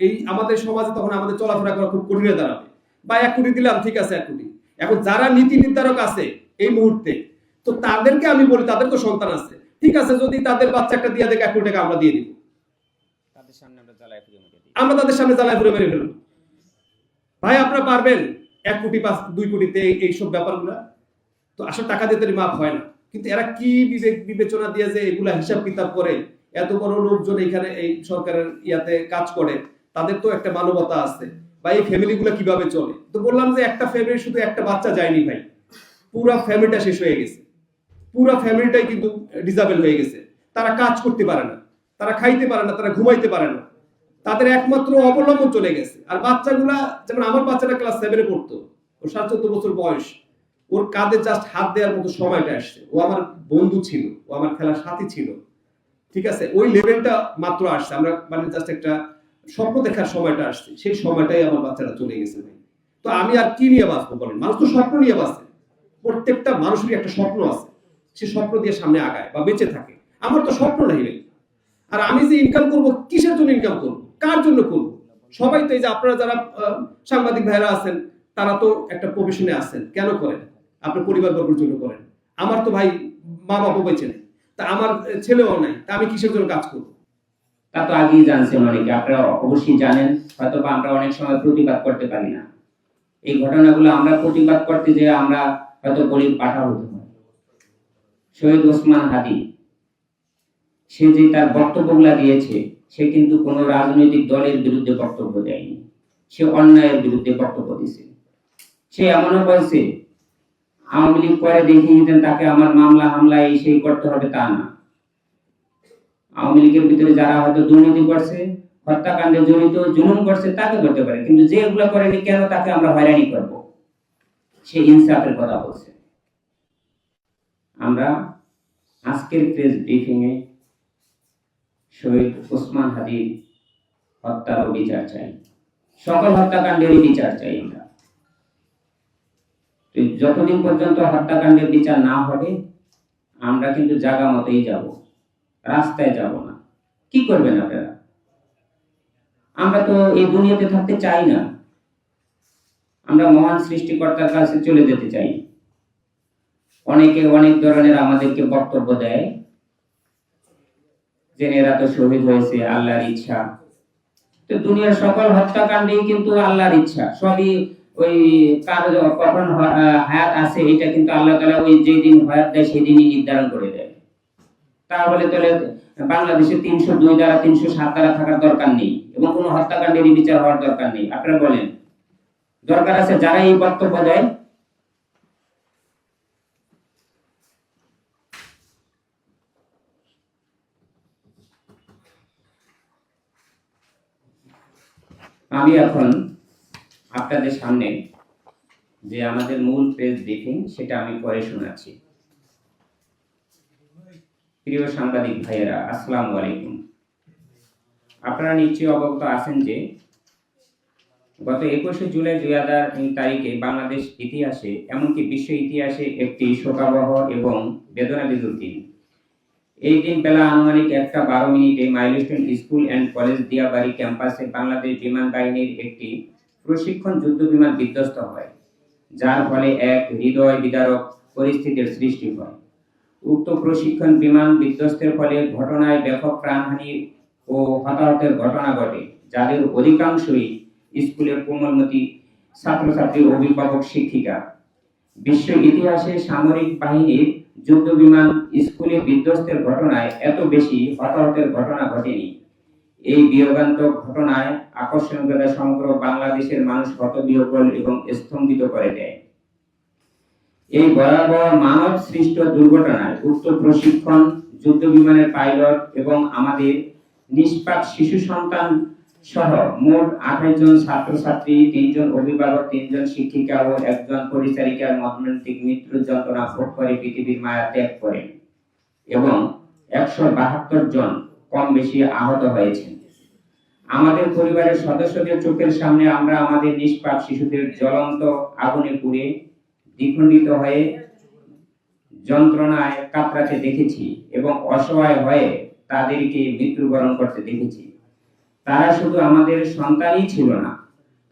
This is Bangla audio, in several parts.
এই আমাদের সমাজে তখন আমাদের চলাফেরা করা খুব কঠিন দাঁড়াবে। বা এক কোটি দিলাম ঠিক আছে এক কোটি। এখন যারা নীতি নির্ধারক আছে এই মুহূর্তে তো তাদেরকে আমি বলি তাদের তো সন্তান আছে। ঠিক আছে যদি তাদের বাচ্চা একটা দিয়ে দেখে এক কোটি টাকা আমরা দিয়ে দিব। আমরা তাদের সামনে জ্বালায় পুরো মেরে ফেলব। ভাই আপনারা পারবেন এক কোটি পাঁচ দুই কোটিতে এই- এইসব ব্যাপারগুলো? তো আসলে টাকা দিতে মাপ হয় না। কিন্তু এরা কি বিবেক বিবেচনা দিয়ে যে এগুলা হিসাব কিতাব করে এত বড় লোকজন এখানে এই সরকারের ইয়াতে কাজ করে? তাদের তো একটা মানবতা আছে। বা এই ফ্যামিলি গুলো কীভাবে চলে? তো বললাম যে একটা ফ্যামিলি শুধু একটা বাচ্চা যায়নি ভাই। পুরা ফ্যামিলিটা শেষ হয়ে গেছে। পুরা ফ্যামিলিটাই কিন্তু ডিজাবেল হয়ে গেছে। তারা কাজ করতে পারে না। তারা খাইতে পারে না, তারা ঘুমাইতে পারে না। তাদের একমাত্র অবলম্বন চলে গেছে। আর বাচ্চাগুলা, যেমন আমার বাচ্চাটা ক্লাস সেভেনে পড়তো। ওর সাত চোদ্দ বছর বয়স। ওর কাঁধে জাস্ট হাত দেওয়ার মতো সময়টা আসছে। ও আমার বন্ধু ছিল। ও আমার খেলার সাথী ছিল। ঠিক আছে? ওই লেভেলটা মাত্র আসছে। আমরা মানে জাস্ট একটা স্বপ্ন দেখার সময়টা আসছে, সেই সময়টাই আমার বাচ্চাটা চলে গেছে ভাই। তো আমি আর কি নিয়ে বাঁচবো বলেন? মানুষ তো স্বপ্ন নিয়ে বাঁচে। প্রত্যেকটা মানুষেরই একটা স্বপ্ন আছে। সে স্বপ্ন দিয়ে সামনে আগায় বা বেঁচে থাকে। আমার তো স্বপ্ন নাই ভাই। আর আমি যে ইনকাম করব, কিসের জন্য ইনকাম করব? কার জন্য করব? সবাই তো এই যে আপনারা যারা সাংবাদিক ভাইরা আছেন, তারা তো একটা প্রফেশনে আছেন। কেন করেন? আপনার পরিবার বর্গের জন্য করেন। আমার তো ভাই মা বাবা বেঁচে নেই। তা আমার ছেলেও নাই। তা আমি কিসের জন্য কাজ করব? তা তো আগেই জানছেন অনেকে। আপনারা অবশ্যই জানেন হয়তো বা আমরা অনেক সময় প্রতিবাদ করতে পারি না। এই ঘটনাগুলো আমরা প্রতিবাদ করতে যে আমরা হয়তো গরিব পাঠা হতে হয় শহীদ ওসমান হাদি, সে যে তার বক্তব্যগুলা দিয়েছে, সে কিন্তু কোনো রাজনৈতিক দলের বিরুদ্ধে বক্তব্য দেয়নি। সে অন্যায়ের বিরুদ্ধে বক্তব্য দিয়েছে। সে এমনও বলছে, আওয়ামী লীগ করে দেখিয়ে দেন তাকে আমার মামলা হামলা এই সেই করতে হবে তা না। আওয়ামী লীগের ভিতরে যারা হয়তো দুর্নীতি করছে, হত্যাকাণ্ডে জড়িত, জুলুম করছে, তাকে করতে পারে। কিন্তু যে এগুলো করেনি কেন তাকে আমরা হয়রানি করব? সে ইনসাফের কথা বলছে। আমরা আজকের প্রেস ব্রিফিং এ শহীদ ওসমান হাদির হত্যার বিচার চাই। সকল হত্যাকাণ্ডেরই বিচার চাই আমরা। যতদিন পর্যন্ত হত্যাকাণ্ডের বিচার না হবে, আমরা কিন্তু জাগা মতেই যাব। রাস্তায় যাব না। কি করবেন আপনারা? আমরা তো এই দুনিয়াতে থাকতে চাই না। আমরা মহান সৃষ্টিকর্তার কাছে চলে যেতে চাই। অনেকে অনেক ধরনের আমাদেরকে বক্তব্য দেয়, যে এরা তো শহীদ হয়েছে, আল্লাহর ইচ্ছা। তো দুনিয়ার সকল হত্যাকাণ্ডেই কিন্তু আল্লাহর ইচ্ছা। সবই ওই কার কখন হায়াত আছে, এটা কিন্তু আল্লাহ তালা ওই যেদিন হায়াত দেয়, সেদিনই নির্ধারণ করে দেয়। তাহলে তাহলে বাংলাদেশে তিনশো দুই দ্বারা তিনশো সাত দ্বারা থাকার দরকার নেই এবং কোনো হত্যাকাণ্ডেরই বিচার হওয়ার দরকার নেই। আপনারা বলেন, দরকার আছে যারা এই বক্তব্য দেয়? আমি এখন আপনাদের সামনে যে আমাদের মূল পেজ ব্রিফিং সেটা আমি পরে শোনাচ্ছি। প্রিয় সাংবাদিক ভাইয়েরা, আসসালামু আলাইকুম। আপনারা নিশ্চয়ই অবগত আছেন যে গত একুশে জুলাই দুই হাজার তারিখে বাংলাদেশ ইতিহাসে, এমনকি বিশ্ব ইতিহাসে একটি শোকাবহ এবং বেদনাবিদুর দিন। এই দিন বেলা আনুমানিক একটা বারো মিনিটে milestone school and college Diabari ক্যাম্পাসে বাংলাদেশ বিমান বাহিনীর একটি প্রশিক্ষণ যুদ্ধ বিমান বিধ্বস্ত হয়, যার ফলে এক হৃদয় বিদারক পরিস্থিতির সৃষ্টি হয়। উক্ত প্রশিক্ষণ বিমান বিধ্বস্তের ফলে ঘটনায় ব্যাপক প্রাণহানি ও হতাহতের ঘটনা ঘটে, যাদের অধিকাংশই স্কুলের কোমলমতি ছাত্রছাত্রী অভিভাবক শিক্ষিকা। বিশ্ব ইতিহাসে সামরিক বাহিনীর যুদ্ধ বিমান স্কুলে বিধ্বস্তের ঘটনায় এত বেশি হতাহতের ঘটনা ঘটেনি। এই বিয়োগান্তক ঘটনায় আকর্ষণীয়তা সমগ্র বাংলাদেশের মানুষ হতবিহ্বল এবং স্তম্ভিত করে দেয়। এই ভয়াবহ মানব সৃষ্ট দুর্ঘটনায় উক্ত প্রশিক্ষণ, যুদ্ধ বিমানের পাইলট এবং আমাদের নিষ্পাপ শিশু সন্তান সহ মোট আঠাশ জন ছাত্রছাত্রী, তিনজন অভিভাবক, তিনজন শিক্ষিকা ও একজন পরিচারিকার মর্মান্তিক মৃত্যুর যন্ত্রণা ভোগ করে পৃথিবীর মায়া ত্যাগ করেন এবং একশো বাহাত্তর জন কম বেশি আহত হয়েছেন। আমাদের পরিবারের সদস্যদের চোখের সামনে আমরা আমাদের নিষ্পাপ শিশুদের জ্বলন্ত আগুনে পুড়ে দ্বিখণ্ডিত হয়ে যন্ত্রণায় কাতরাতে দেখেছি এবং অসহায় হয়ে তাদেরকে মৃত্যুবরণ করতে দেখেছি। তারা শুধু আমাদের সন্তানই ছিল না,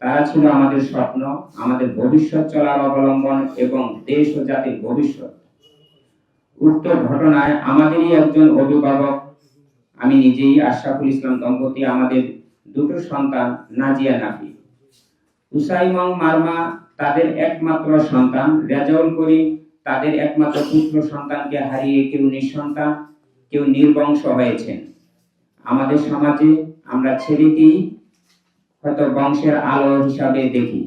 তারা ছিল আমাদের স্বপ্ন, আমাদের ভবিষ্যৎ চলার অবলম্বন এবং দেশ ও জাতির ভবিষ্যৎ। উক্ত ঘটনায় আমাদেরই একজন অভিভাবক, আমি নিজেই আশরাফুল ইসলাম দম্পতি, আমাদের দুটো সন্তান নাজিয়া নাফি। উসাইমং মারমা তাদের একমাত্র সন্তান। রেজাউল করিম তাদের একমাত্র পুত্র সন্তানকে হারিয়ে কেউ নিঃসন্তান, কেউ নির্বংশ হয়েছেন। আমাদের সমাজে আমরা ছেলেকেই হয়তো বংশের আলো হিসাবে দেখি।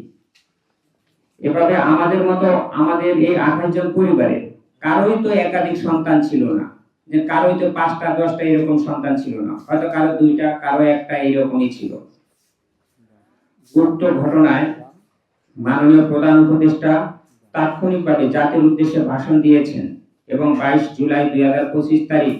এভাবে আমাদের মতো আমাদের এই আঠাশ জন পরিবারে কারোই তো একাধিক সন্তান ছিল না। যে কারোই তো পাঁচটা, দশটা এরকম সন্তান ছিল না। হয়তো কারও দুইটা, কারও একটা এরকমই ছিল। উক্ত ঘটনায় মাননীয় প্রধান উপদেষ্টা তাৎক্ষণিকভাবে জাতির উদ্দেশ্যে ভাষণ দিয়েছেন এবং বাইশ জুলাই দুই হাজার পঁচিশ তারিখ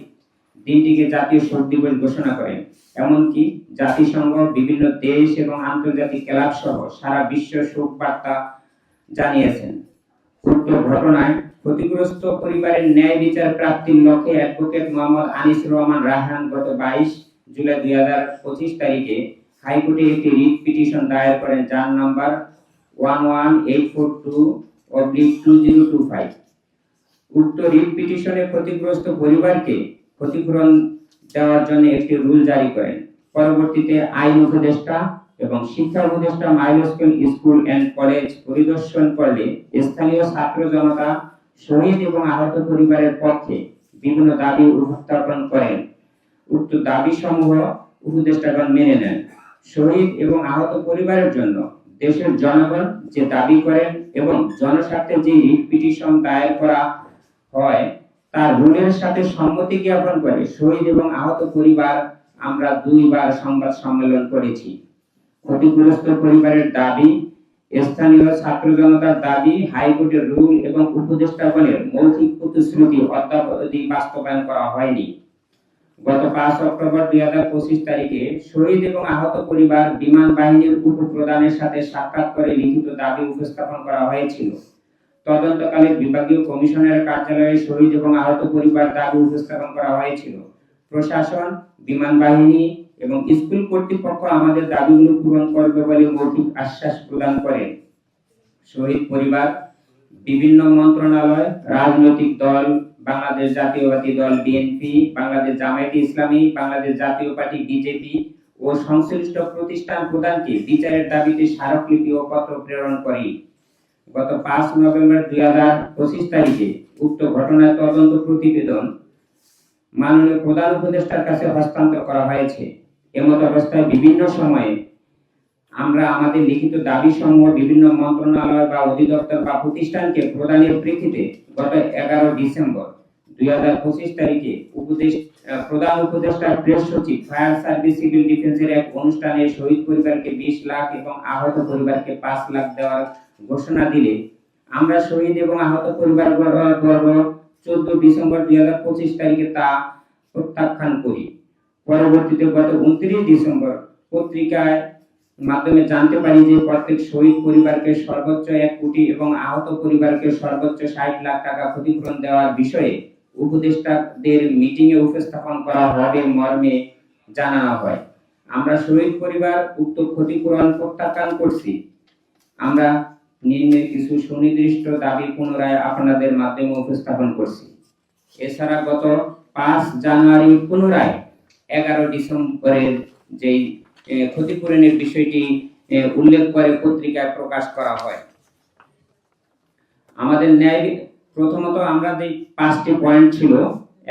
দিনটিকে জাতীয় শোক দিবস ঘোষণা করেন। এমনকি জাতিসংঘ, বিভিন্ন দেশ এবং আন্তর্জাতিক ক্লাব সহ সারা বিশ্ব শোক বার্তা জানিয়েছেন। উক্ত ঘটনায় ক্ষতিগ্রস্ত পরিবারের ন্যায় বিচার প্রাপ্তির লক্ষ্যে অ্যাডভোকেট মোহাম্মদ আনিসুর রহমান রাহান গত বাইশ জুলাই দুই হাজার পঁচিশ তারিখে হাইকোর্টে একটি রিট পিটিশন দায়ের করেন, যার number one one eight four two oblique two zero two five উক্ত রিট পিটিশনে ক্ষতিগ্রস্ত পরিবারকে ক্ষতিপূরণ দেওয়ার জন্য একটি রুল জারি করেন। পরবর্তীতে আইন উপদেষ্টা এবং শিক্ষা উপদেষ্টা মাইলস্টোন স্কুল এন্ড কলেজ পরিদর্শন করলে স্থানীয় ছাত্র জনতা শহীদ এবং আহত পরিবারের পক্ষে বিভিন্ন দাবি উত্থাপন করেন। উক্ত দাবি সমূহ উপদেষ্টাগণ মেনে নেন। শহীদ এবং আহত পরিবারের জন্য দেশের জনগণ যে দাবি করেন এবং জনস্বার্থে যে রিট পিটিশন দায়ের করা হয়, তার রুলের সাথে সম্মতি জ্ঞাপন করে শহীদ এবং আহত পরিবার আমরা দুইবার সংবাদ সম্মেলন করেছি। ক্ষতিগ্রস্ত পরিবারের দাবি, স্থানীয় ছাত্র জনতার দাবি, হাইকোর্টের রুল এবং উপদেষ্টাগণের মৌখিক প্রতিশ্রুতি অদ্যাবধি বাস্তবায়ন করা হয়নি। পাঁচ অক্টোবর দুই হাজার পঁচিশ তারিখে শহীদ এবং আহত পরিবার বিমান বাহিনীর সাথে সাক্ষাৎ করে লিখিত দাবি উপস্থাপন করা হয়েছিল। তদন্তকালে বিভাগীয় কমিশনের কার্যালয়ে শহীদ এবং আহত পরিবার দাবি উপস্থাপন করা হয়েছিল। প্রশাসন, বিমান বাহিনী এবং স্কুল কর্তৃপক্ষ আমাদের দাবিগুলো পূরণ করবে বলে মৌখিক আশ্বাস প্রদান করে। শহীদ পরিবার বিভিন্ন মন্ত্রণালয়, রাজনৈতিক দল, বাংলাদেশ জাতীয়বাদী দল বিএনপি বাংলাদেশ জামায়াতে ইসলামী, বাংলাদেশ জাতীয় পার্টি বিজেপি ও সংশ্লিষ্ট প্রতিষ্ঠান প্রধানকে বিচারের দাবিতে স্মারকলিপি ও পত্র প্রেরণ করে। গত পাঁচ নভেম্বর দুই হাজার পঁচিশ তারিখে উক্ত ঘটনার তদন্ত প্রতিবেদন মাননীয় প্রধান উপদেষ্টার কাছে হস্তান্তর করা হয়েছে। এমত অবস্থায় বিভিন্ন সময়ে আমরা আমাদের লিখিত দাবি সমূহ বিভিন্ন মন্ত্রণালয় বা অধিদপ্তর বা প্রতিষ্ঠানকে প্রদানের প্রেক্ষিতে গত এগারো ডিসেম্বর দুই হাজার পঁচিশ তারিখে উপদেশ প্রধান উপদেষ্টার প্রেস সচিব ফায়ার সার্ভিস, সিভিল ডিফেন্সের এক অনুষ্ঠানে শহীদ পরিবারকে বিশ লাখ এবং আহত পরিবারকে পাঁচ লাখ দেওয়ার ঘোষণা দিলে আমরা শহীদ এবং আহত পরিবার বর্গ চোদ্দ ডিসেম্বর দুই হাজার পঁচিশ তারিখে তা প্রত্যাখ্যান করি। পরবর্তীতে গত উনত্রিশ ডিসেম্বর পত্রিকায় মাধ্যমে জানতে পারি যে প্রত্যেক শহীদ পরিবারকে সর্বোচ্চ এক কোটি এবং আহত পরিবারকে সর্বোচ্চ ষাট লাখ টাকা ক্ষতিপূরণ দেওয়ার বিষয়ে উপদেষ্টাদের মিটিং এ উপস্থাপন করা হবে মর্মে জানানো হয়। আমরা শহীদ পরিবার উক্ত ক্ষতিপূরণ প্রত্যাখ্যান করছি। আমরা নিম্নের কিছু সুনির্দিষ্ট দাবি পুনরায় আপনাদের মাধ্যমে উপস্থাপন করছি। এছাড়া গত পাঁচ জানুয়ারি পুনরায় এগারো ডিসেম্বরের যেই ক্ষতিপূরণের বিষয়টি উল্লেখ করে পত্রিকায় প্রকাশ করা হয়। আমাদের ন্যায়, প্রথমত আমরা যে পাঁচটি পয়েন্ট ছিল,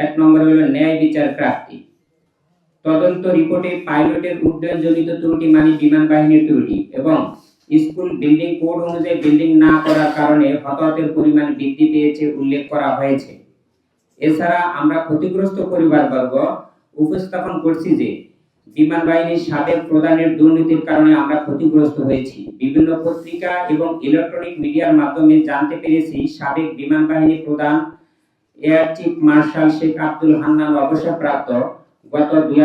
এক নম্বরে হলো ন্যায় বিচার প্রাপ্তি তদন্ত রিপোর্টে পাইলটের উড্ডয়নজনিত ত্রুটি মানে বিমান বাহিনীর ত্রুটি এবং স্কুল বিল্ডিং কোড অনুযায়ী বিল্ডিং না করার কারণে হতাহতের পরিমাণ বৃদ্ধি পেয়েছে উল্লেখ করা হয়েছে। এছাড়া আমরা ক্ষতিগ্রস্ত পরিবারবর্গ উপস্থাপন করছি যে বিমান বাহিনীর সাবেক প্রধানের দুর্নীতির কারণে আমরা ক্ষতিগ্রস্ত হয়েছি। বিভিন্ন পত্রিকা এবং ইলেকট্রনিক মিডিয়ার মাধ্যমে জানতে পেরেছি সাবেক বিমান বাহিনী প্রধান air chief marshal Sheikh Abdul Hannan অবসরপ্রাপ্ত গত দুই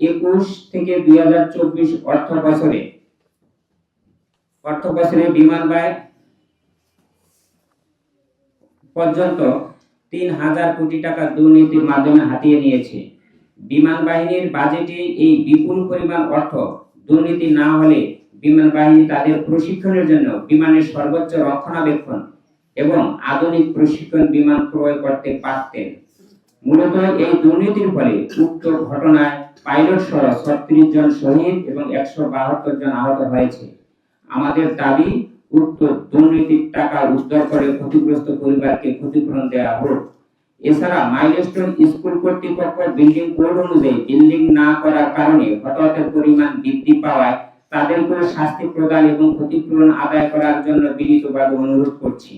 একুশ থেকে দুই হাজার চব্বিশ অর্থ বছরে। অর্থ বছরে বিমান ব্যয় পর্যন্ত তিন হাজার কোটি টাকা দুর্নীতির মাধ্যমে হাতিয়ে নিয়েছে। বিমান বাহিনীর বাজেটে এই বিপুল পরিমাণ অর্থ দুর্নীতি না হলে বিমান বাহিনী তাদের প্রশিক্ষণের জন্য বিমানের সর্বোচ্চ রক্ষণাবেক্ষণ এবং আধুনিক প্রশিক্ষণ বিমান ক্রয় করতে পারতেন। মূলত এই দুর্নীতির ফলে উক্ত ঘটনায় পাইলট সহ ছত্রিশ জন শহীদ এবং একশো বাহাত্তর জন আহত হয়েছে। আমাদের দাবি, উক্ত দুর্নীতির টাকা উদ্ধার করে ক্ষতিগ্রস্ত পরিবারকে ক্ষতিপূরণ দেওয়া হোক। এছাড়া মাইলস্টোন স্কুল কর্তৃপক্ষ বিল্ডিং কোড অনুযায়ী বিল্ডিং না করার কারণে হতাহতের পরিমাণ বৃদ্ধি পাওয়ায় তাদেরকেও শাস্তি প্রদান এবং ক্ষতিপূরণ আদায় করার জন্য বিনীতভাবে অনুরোধ করছি।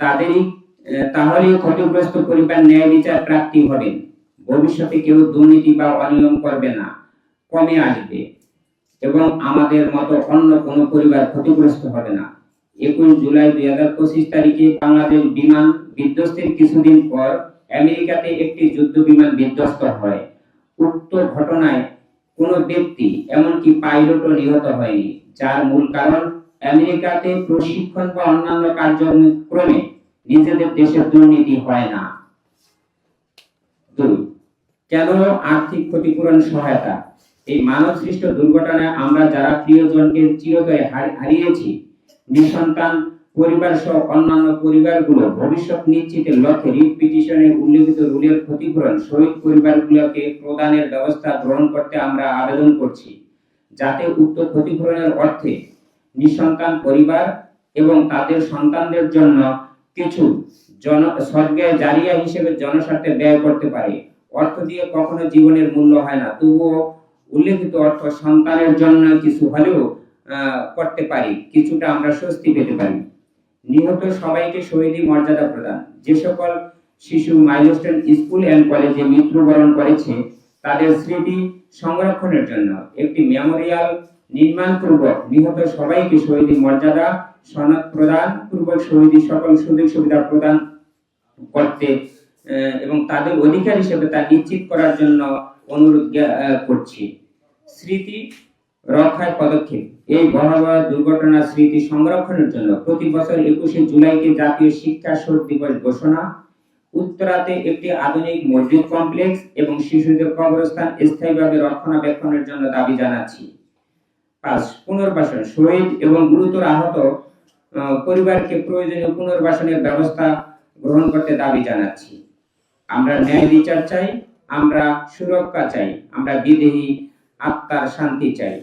তাদেরই তাহলে ক্ষতিগ্রস্ত পরিবার ন্যায় বিচার প্রাপ্তি হবেন ভবিষ্যতে কেউ দুর্নীতি বা অনিয়ম করবে না, কমে আসবে এবং আমাদের মতো অন্য কোনো পরিবার ক্ষতিগ্রস্ত হবে না। একুশ জুলাই দুই হাজার পঁচিশ তারিখে বাংলাদেশ বিমান বিধ্বস্তের কিছুদিন পর আমেরিকাতে একটি যুদ্ধ বিমান বিধ্বস্ত হয়। উক্ত ঘটনায় কোনো ব্যক্তি, এমনকি পাইলটও নিহত হয়নি। যার মূল কারণ, আমেরিকাতে প্রশিক্ষণ বা অন্যান্য কার্যক্রমে নিজেদের দেশের দুর্নীতি হয় না। দুই, কেন আর্থিক ক্ষতিপূরণ সহায়তা? এই মানব সৃষ্ট দুর্ঘটনায় আমরা যারা প্রিয়জনকে চিরতরে হার- হারিয়েছি নিঃসন্তান পরিবার সহ অন্যান্য পরিবারগুলো ভবিষ্যৎ নিশ্চিতের লক্ষ্যে রিট পিটিশনে উল্লেখিত রুলের ক্ষতিপূরণ শহীদ পরিবারগুলোকে প্রদানের ব্যবস্থা গ্রহণ করতে আমরা আবেদন করছি। যাতে উক্ত ক্ষতিপূরণের অর্থে নিঃসন্তান পরিবার এবং তাদের সন্তানদের জন্য কিছু জন, স্বর্গে জারিয়া হিসেবে জনস্বার্থে ব্যয় করতে পারে। অর্থ দিয়ে কখনো জীবনের মূল্য হয় না। তবুও উল্লেখিত অর্থ সন্তানের জন্য কিছু হলেও করতে পারি, কিছুটা আমরা স্বস্তি পেতে পারি। নিহত সবাইকে শহীদী মর্যাদা প্রদান। যে সকল শিশু মাইলস্টোন স্কুল এন্ড কলেজে মৃত্যুবরণ করেছে, তাদের স্মৃতি সংরক্ষণের জন্য একটি মেমোরিয়াল নির্মাণ পূর্বক নিহত সবাইকে শহীদী মর্যাদা, সনদ প্রদান পূর্বক শহীদী সকল সুযোগ সুবিধা প্রদান করতে এবং তাদের অধিকার হিসেবে তা নিশ্চিত করার জন্য অনুরোধ করছি। স্মৃতি রক্ষার পদক্ষেপ। এই ভয়াবহ দুর্ঘটনার স্মৃতি সংরক্ষণের জন্য প্রতি বছর একুশে জুলাইকে জাতীয় শিক্ষা শোক দিবস ঘোষণা। উত্তরাতে একটি আধুনিক মসজিদ কমপ্লেক্স এবং শিশুদের কবরস্থান স্থায়ীভাবে রক্ষণাবেক্ষণের জন্য দাবি জানাচ্ছি। পাঁচ পুনর্বাসন। শহীদ এবং গুরুতর আহত আহ, পরিবারকে প্রয়োজনীয় পুনর্বাসনের ব্যবস্থা গ্রহণ করতে দাবি জানাচ্ছি। আমরা ন্যায় বিচার চাই আমরা সুরক্ষা চাই আমরা বিদেহী আত্মার শান্তি চাই।